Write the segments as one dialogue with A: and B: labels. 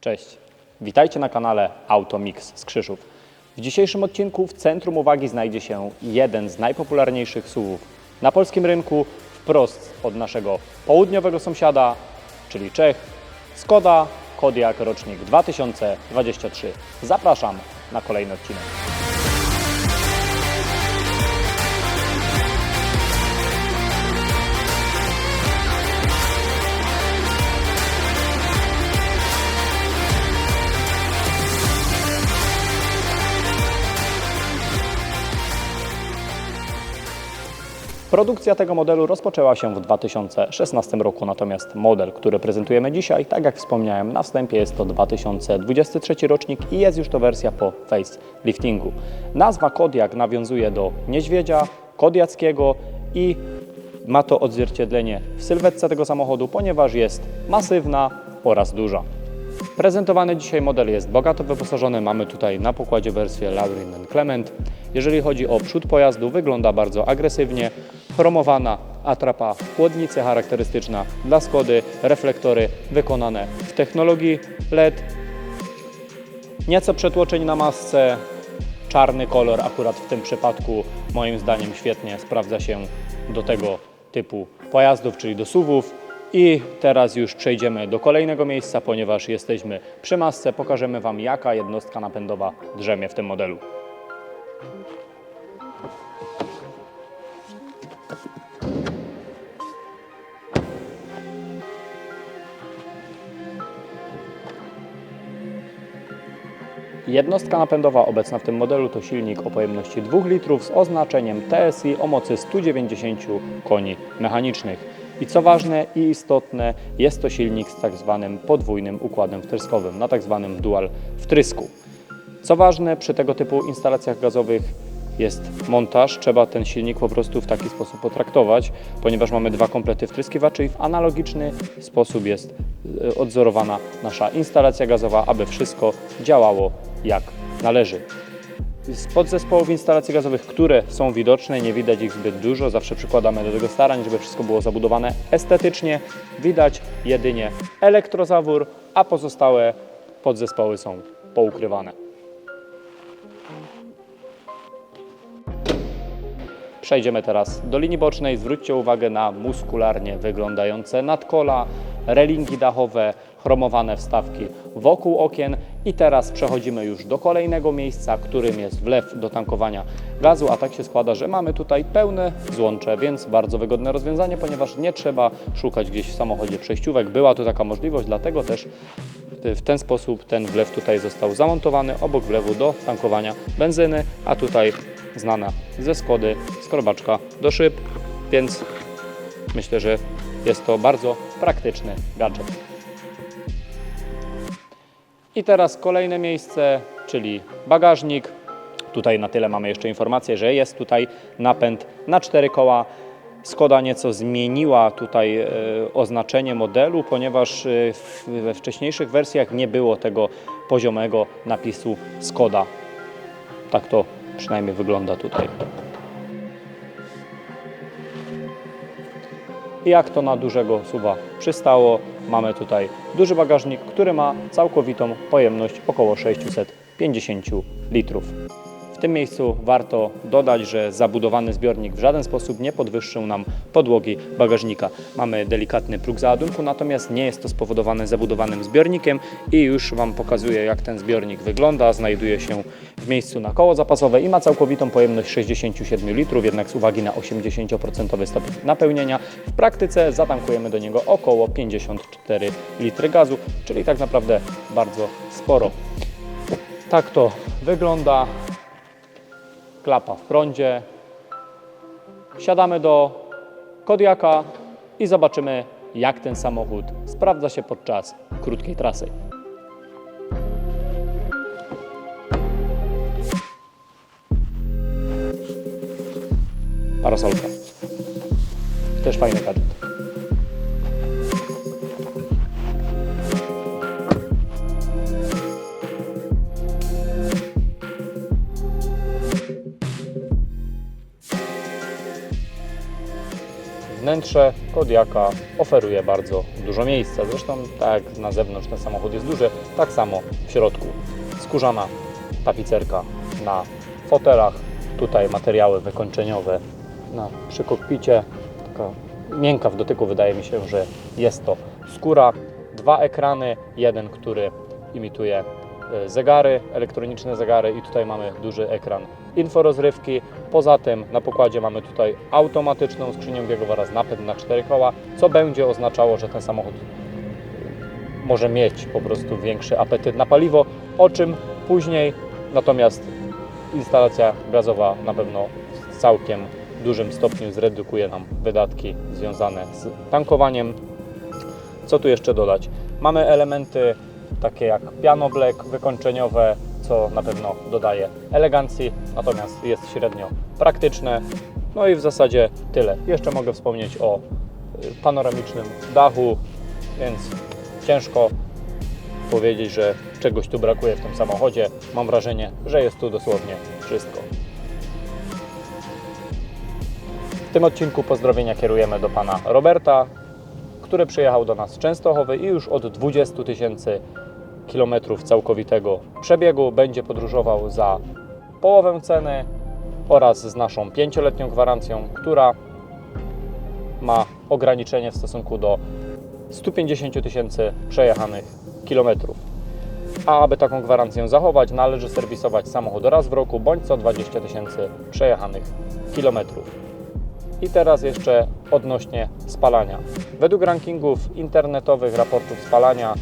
A: Cześć, witajcie na kanale Automix z Krzyżów. W dzisiejszym odcinku w centrum uwagi znajdzie się jeden z najpopularniejszych SUVów na polskim rynku, wprost od naszego południowego sąsiada, czyli Czech, Skoda Kodiaq rocznik 2023. Zapraszam na kolejny odcinek. Produkcja tego modelu rozpoczęła się w 2016 roku, natomiast model, który prezentujemy dzisiaj, tak jak wspomniałem na wstępie, jest to 2023 rocznik i jest już to wersja po faceliftingu. Nazwa Kodiaq nawiązuje do niedźwiedzia kodiackiego i ma to odzwierciedlenie w sylwetce tego samochodu, ponieważ jest masywna oraz duża. Prezentowany dzisiaj model jest bogato wyposażony. Mamy tutaj na pokładzie wersję Laurin Clement. Jeżeli chodzi o przód pojazdu, wygląda bardzo agresywnie. Chromowana atrapa chłodnicy charakterystyczna dla Skody, reflektory wykonane w technologii LED. Nieco przetłoczeń na masce, czarny kolor akurat w tym przypadku moim zdaniem świetnie sprawdza się do tego typu pojazdów, czyli do SUVów. I teraz już przejdziemy do kolejnego miejsca, ponieważ jesteśmy przy masce. Pokażemy Wam, jaka jednostka napędowa drzemie w tym modelu. Jednostka napędowa obecna w tym modelu to silnik o pojemności 2 litrów z oznaczeniem TSI o mocy 190 koni mechanicznych. I co ważne i istotne, jest to silnik z tak zwanym podwójnym układem wtryskowym, na tak zwanym dual wtrysku. Co ważne, przy tego typu instalacjach gazowych jest montaż. Trzeba ten silnik po prostu w taki sposób potraktować, ponieważ mamy dwa komplety wtryskiwaczy i w analogiczny sposób jest e, odzorowana nasza instalacja gazowa, aby wszystko działało jak należy. Z podzespołów instalacji gazowych, które są widoczne, nie widać ich zbyt dużo. Zawsze przykładamy do tego starań, żeby wszystko było zabudowane estetycznie. Widać jedynie elektrozawór, a pozostałe podzespoły są poukrywane. Przejdziemy teraz do linii bocznej. Zwróćcie uwagę na muskularnie wyglądające nadkola, relingi dachowe, chromowane wstawki wokół okien. I teraz przechodzimy już do kolejnego miejsca, którym jest wlew do tankowania gazu, a tak się składa, że mamy tutaj pełne złącze, więc bardzo wygodne rozwiązanie, ponieważ nie trzeba szukać gdzieś w samochodzie przejściówek. Była tu taka możliwość, dlatego też w ten sposób ten wlew tutaj został zamontowany obok wlewu do tankowania benzyny, a tutaj znana ze Skody skrobaczka do szyb, więc myślę, że jest to bardzo praktyczny gadżet. I teraz kolejne miejsce, czyli bagażnik. Tutaj na tyle mamy jeszcze informację, że jest tutaj napęd na cztery koła. Skoda nieco zmieniła tutaj e, oznaczenie modelu, ponieważ e, we wcześniejszych wersjach nie było tego poziomego napisu Skoda. Tak to przynajmniej wygląda tutaj. Jak to na dużego suwa przystało, mamy tutaj duży bagażnik, który ma całkowitą pojemność około 650 litrów. W tym miejscu warto dodać, że zabudowany zbiornik w żaden sposób nie podwyższył nam podłogi bagażnika. Mamy delikatny próg załadunku, natomiast nie jest to spowodowane zabudowanym zbiornikiem i już Wam pokazuję jak ten zbiornik wygląda. Znajduje się w miejscu na koło zapasowe i ma całkowitą pojemność 67 litrów, jednak z uwagi na 80% stopień napełnienia w praktyce zatankujemy do niego około 54 litry gazu, czyli tak naprawdę bardzo sporo. Tak to wygląda klapa w prądzie. Siadamy do Kodiaka i zobaczymy, jak ten samochód sprawdza się podczas krótkiej trasy. Parasolka. Też fajny gadżet. Wnętrze Kodiaka oferuje bardzo dużo miejsca. Zresztą tak jak na zewnątrz ten samochód jest duży, tak samo w środku. Skórzana tapicerka na fotelach, tutaj materiały wykończeniowe na, przy kokpicie, taka miękka w dotyku wydaje mi się, że jest to skóra. Dwa ekrany, jeden, który imituje zegary, elektroniczne zegary i tutaj mamy duży ekran inforozrywki. Poza tym na pokładzie mamy tutaj automatyczną skrzynię biegową oraz napęd na cztery koła, co będzie oznaczało, że ten samochód może mieć po prostu większy apetyt na paliwo, o czym później. Natomiast instalacja gazowa na pewno w całkiem dużym stopniu zredukuje nam wydatki związane z tankowaniem. Co tu jeszcze dodać? Mamy elementy takie jak piano black wykończeniowe, co na pewno dodaje elegancji, natomiast jest średnio praktyczne. No i w zasadzie tyle. Jeszcze mogę wspomnieć o y, panoramicznym dachu, więc ciężko powiedzieć, że czegoś tu brakuje w tym samochodzie. Mam wrażenie, że jest tu dosłownie wszystko. W tym odcinku pozdrowienia kierujemy do pana Roberta, który przyjechał do nas z Częstochowy i już od 20 tysięcy kilometrów całkowitego przebiegu będzie podróżował za połowę ceny oraz z naszą pięcioletnią gwarancją, która ma ograniczenie w stosunku do 150 tysięcy przejechanych kilometrów. A aby taką gwarancję zachować, należy serwisować samochód raz w roku bądź co 20 tysięcy przejechanych kilometrów. I teraz jeszcze odnośnie spalania. Według rankingów internetowych raportów spalania,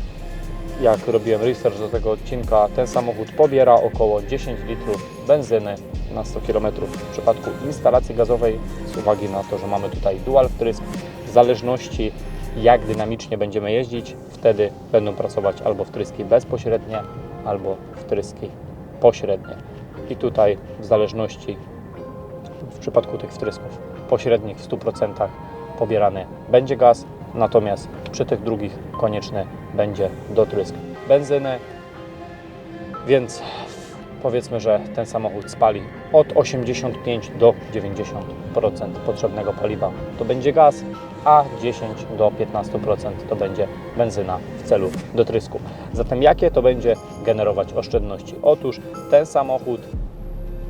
A: jak robiłem research do tego odcinka, ten samochód pobiera około 10 litrów benzyny na 100 km. W przypadku instalacji gazowej, z uwagi na to, że mamy tutaj dual wtrysk, w zależności jak dynamicznie będziemy jeździć, wtedy będą pracować albo wtryski bezpośrednie, albo wtryski pośrednie. I tutaj w zależności w przypadku tych wtrysków pośrednich w 100% pobierany będzie gaz, natomiast przy tych drugich konieczny będzie dotrysk benzyny, więc powiedzmy, że ten samochód spali od 85 do 90% potrzebnego paliwa to będzie gaz, a 10 do 15% to będzie benzyna w celu dotrysku. Zatem jakie to będzie generować oszczędności? Otóż ten samochód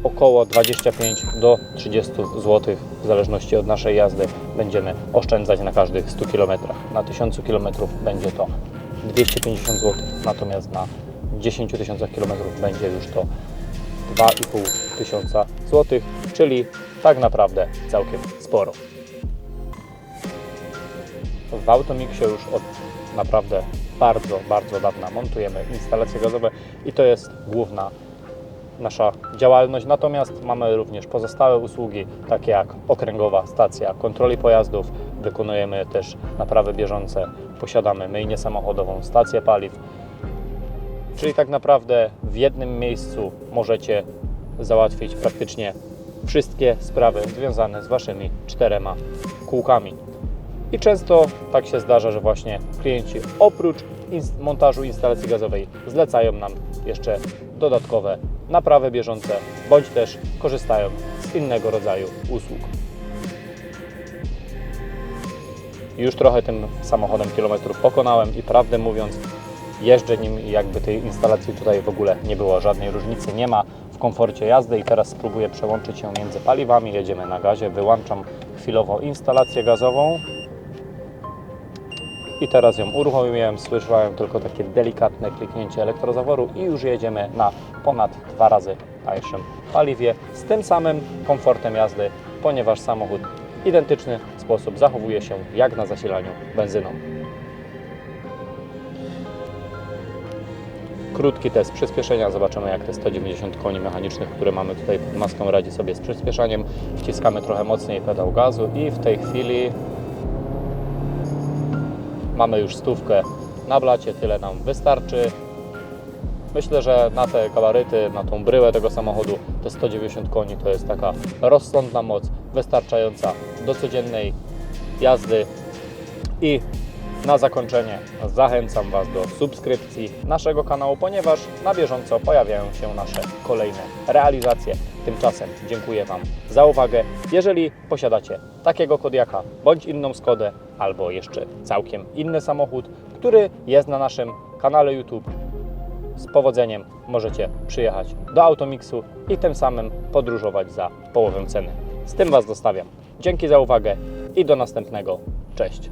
A: około 25 do 30 zł w zależności od naszej jazdy będziemy oszczędzać na każdych 100 km. Na 1000 km będzie to 250 zł, natomiast na 10 tysiącach km będzie już to 2,5 tysiąca złotych, czyli tak naprawdę całkiem sporo. W Automixie już od naprawdę bardzo, bardzo dawna montujemy instalacje gazowe i to jest główna nasza działalność. Natomiast mamy również pozostałe usługi, takie jak okręgowa stacja kontroli pojazdów, wykonujemy też naprawy bieżące, posiadamy myjnię samochodową, stację paliw. Czyli tak naprawdę w jednym miejscu możecie załatwić praktycznie wszystkie sprawy związane z Waszymi czterema kółkami. I często tak się zdarza, że właśnie klienci oprócz montażu instalacji gazowej zlecają nam jeszcze dodatkowe naprawy bieżące, bądź też korzystają z innego rodzaju usług. Już trochę tym samochodem kilometrów pokonałem i prawdę mówiąc, jeżdżę nim jakby tej instalacji tutaj w ogóle nie było, żadnej różnicy nie ma w komforcie jazdy i teraz spróbuję przełączyć się między paliwami, jedziemy na gazie, wyłączam chwilowo instalację gazową i teraz ją uruchomiłem, słyszałem tylko takie delikatne kliknięcie elektrozaworu i już jedziemy na ponad dwa razy tańszym paliwie z tym samym komfortem jazdy, ponieważ samochód w identyczny sposób zachowuje się jak na zasilaniu benzyną. Krótki test przyspieszenia, zobaczymy jak te 190 koni mechanicznych, które mamy tutaj pod maską radzi sobie z przyspieszaniem. Wciskamy trochę mocniej pedał gazu i w tej chwili Mamy już stówkę na blacie, tyle nam wystarczy. Myślę, że na te gabaryty, na tą bryłę tego samochodu, te 190 koni to jest taka rozsądna moc, wystarczająca do codziennej jazdy. I na zakończenie zachęcam Was do subskrypcji naszego kanału, ponieważ na bieżąco pojawiają się nasze kolejne realizacje. Tymczasem dziękuję Wam za uwagę. Jeżeli posiadacie takiego Kodiaka bądź inną Skodę, albo jeszcze całkiem inny samochód, który jest na naszym kanale YouTube, z powodzeniem możecie przyjechać do Automixu i tym samym podróżować za połowę ceny. Z tym Was zostawiam. Dzięki za uwagę i do następnego. Cześć.